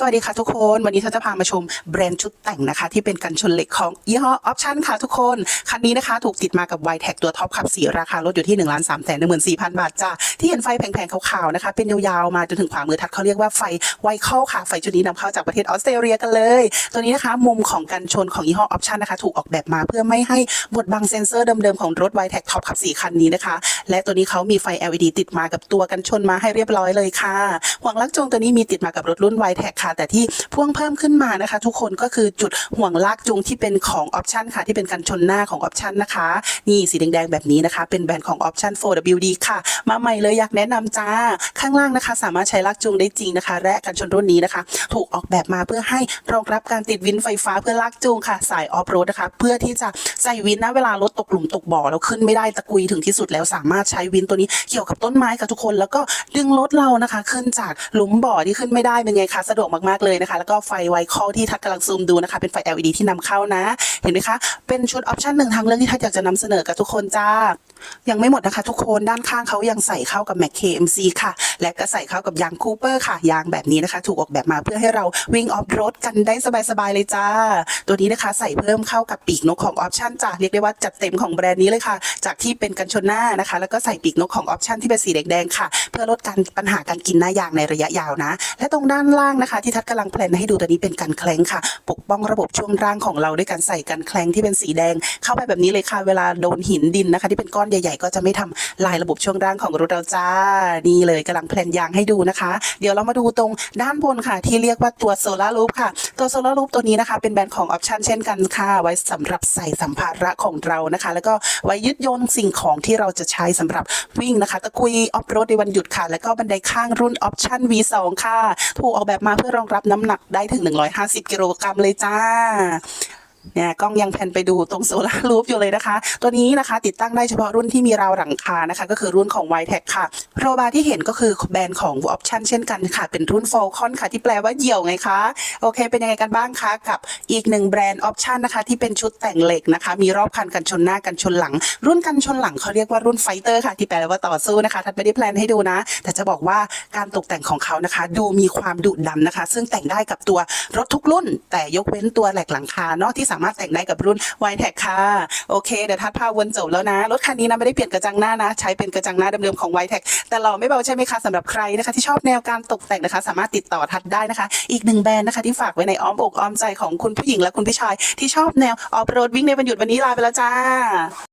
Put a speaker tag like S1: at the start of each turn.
S1: สวัสดีค่ะทุกคน วันนี้ฉันจะพามาชมแบรนด์ชุดแต่งนะคะ ที่เป็นกันชนเหล็กของยี่ห้อออปชั่นค่ะทุกคน คันนี้นะคะ ถูกติดมากับ y t e c ตัวท็อปขับสีราคารถอยู่ที่1นึ่งล้านสามแสนหนึ่งหมื่นสี่พันบาทจ้าที่เห็นไฟแผงๆขาวๆนะคะ เป็นยาวๆมาจนถึงขวามือทัดเขาเรียกว่าไฟไวเข้าค่ะ ไฟชุดนี้นำเข้าจากประเทศออสเตรเลียกันเลย ตัวนี้นะคะมุมของกันชนของยี่ห้อออปชั่นนะคะถูกออกแบบมาเพื่อไม่ให้บดบังเซ็นเซอร์เดิมๆของรถ y t e c ท็อปขับสีคันนี้นะคะ และตัวนี้เขามีไฟ LED ติดมากับตัวกันชนมาให้เรียบร้อยเลยค่ะห่วงลักจงตัวนี้มีติดมากับรถรุ่น y t e c ค่ะแต่ที่พ่วงเพิ่มขึ้นมานะคะ ทุกคนก็คือจุดห่วงลากจูงที่เป็นของออปชันค่ะ ที่เป็นกันชนหน้าของออปชันนะคะ นี่สีแดงๆแบบนี้นะคะ เป็นแบรนด์ของออปชัน 4WD ค่ะ มาใหม่เลยอยากแนะนำจ้า ข้างล่างนะคะ สามารถใช้ลากจูงได้จริงนะคะ และกันชนรุ่นนี้นะคะ ถูกออกแบบมาเพื่อให้รองรับการติดวินไฟฟ้าเพื่อลากจูงค่ะ สายออฟโรดนะคะ เพื่อที่จะใส่วินนะเวลารถตกหลุมตกบ่อแล้วขึ้นไม่ได้ตะกุยถึงที่สุดแล้วสามารถใช้วินตัวนี้เกี่ยวกับต้นไม้ค่ะทุกคน แล้วก็ดึงรถเรานะคะ ขึ้นจากหลุมบ่อที่ขึ้นไม่ได้เป็นไงคะสะดวกมากๆเลยนะคะ แล้วก็ไฟไวคอลที่ทัดกำลังซูมดูนะคะ เป็นไฟ LED ที่นำเข้านะ เห็นไหมคะ เป็นชุดออปชั่นหนึ่งทางเลือกที่ทัดอยากจะนำเสนอกับทุกคนจ้า ยังไม่หมดนะคะ ทุกคนด้านข้างเขายังใส่เข้ากับ Mac KMC ค่ะ และก็ใส่เข้ากับยางคูเปอร์ค่ะ ยางแบบนี้นะคะ ถูกออกแบบมาเพื่อให้เราวิ่งออฟโรดกันได้สบายๆเลยจ้า ตัวนี้นะคะใส่เพิ่มเข้ากับปีกนกของออปชั่นจ้าเรียกได้ว่าจัดเต็มของแบรนด์นี้เลยค่ะ จากที่เป็นกันชนหน้านะคะ แล้วก็ใส่ปีกนกของออปชั่นที่เป็นสีแดงๆค่ะ เพื่อลดการปัญหาการกินหน้ายางในระยะยาวนะ และตรงด้านล่างนะคะ ที่ทัดกำลังแพลนให้ดูตัวนี้เป็นกันแคลงค่ะ ปกป้องระบบช่วงร่างของเราด้วยการใส่กันแคลงที่เป็นสีแดง เข้าไปแบบนี้เลยค่ะเวลาโดนหินดินนะคะ ที่เป็นก้อนใหญ่ ๆ ก็จะไม่ทำลายระบบช่วงร่างของรถเราจ้านี่เลยกำลังแพลนยางให้ดูนะคะ เดี๋ยวเรามาดูตรงด้านบนค่ะ ที่เรียกว่าตัวโซลารูปค่ะ ตัวโซลารูปตัวนี้นะคะ เป็นแบรนด์ของออปชันเช่นกันค่ะ ไว้สำหรับใส่สัมภาระของเรานะคะ แล้วก็ไว้ยึดโยงสิ่งของที่เราจะใช้สำหรับวิ่งนะคะตะกุยออฟโรดในวันหยุดค่ะ แล้วก็บันไดข้างรุ่นออปชัน V2 ค่ะ ถูกออกแบบมาเพื่อรองรับน้ำหนักได้ถึง 150 กิโลกรัมเลยจ้า เนี่ยกล้องยังแพนไปดูตรงโซลารูฟอยู่เลยนะคะ ตัวนี้นะคะติดตั้งได้เฉพาะรุ่นที่มีราวหลังคานะคะ ก็คือรุ่นของ y t e c ค่ะโรบาที่เห็นก็คือแบรนด์ของ Option เช่นกันค่ะ เป็นรุ่น Falcon ค่ะ ที่แปลว่าเหี่ยวไงคะ โอเค เป็นยังไงกันบ้างคะกับอีกหนึ่งแบรนด์ Option นะคะ ที่เป็นชุดแต่งเหล็กนะคะ มีรอบคันกันชนหน้ากันชนหลัง รุ่นกันชนหลังเขาเรียกว่ารุ่นไฟเตอร์ค่ะ ที่แปลว่าต่อสู้นะคะทัดไม่ได้แพลนให้ดูนะ แต่จะบอกว่าการตกแต่งของเขานะคะ ดูมีความดุดันนะคะ ซึ่งแต่งได้กับตัวรถทุกรุ่น แต่ยกเว้นตัวแหลกหลังคาเนาะที่สามารถแต่งได้กับรุ่น y t e c ค่ะโอเคเดี๋ยวทัดภาวนจบแล้วนะรถคันนี้นะไม่ได้เปลี่ยนกระจังหน้านะ ใช้เป็นกระจังหน้าเดิมๆของ y t e c แต่หล่อไม่เบาใช่ไหมคะสำหรับใครนะคะ ที่ชอบแนวการตกแต่งนะคะ สามารถติดต่อทัดได้นะคะ อีกหนึ่งแบรนด์นะคะ ที่ฝากไว้ในอ้อมอกอ้อมใจของคุณผู้หญิงและคุณผู้ชายที่ชอบแนวออฟโรดวิ่งในวันหยุดวันนี้ลาไปแล้วจ้า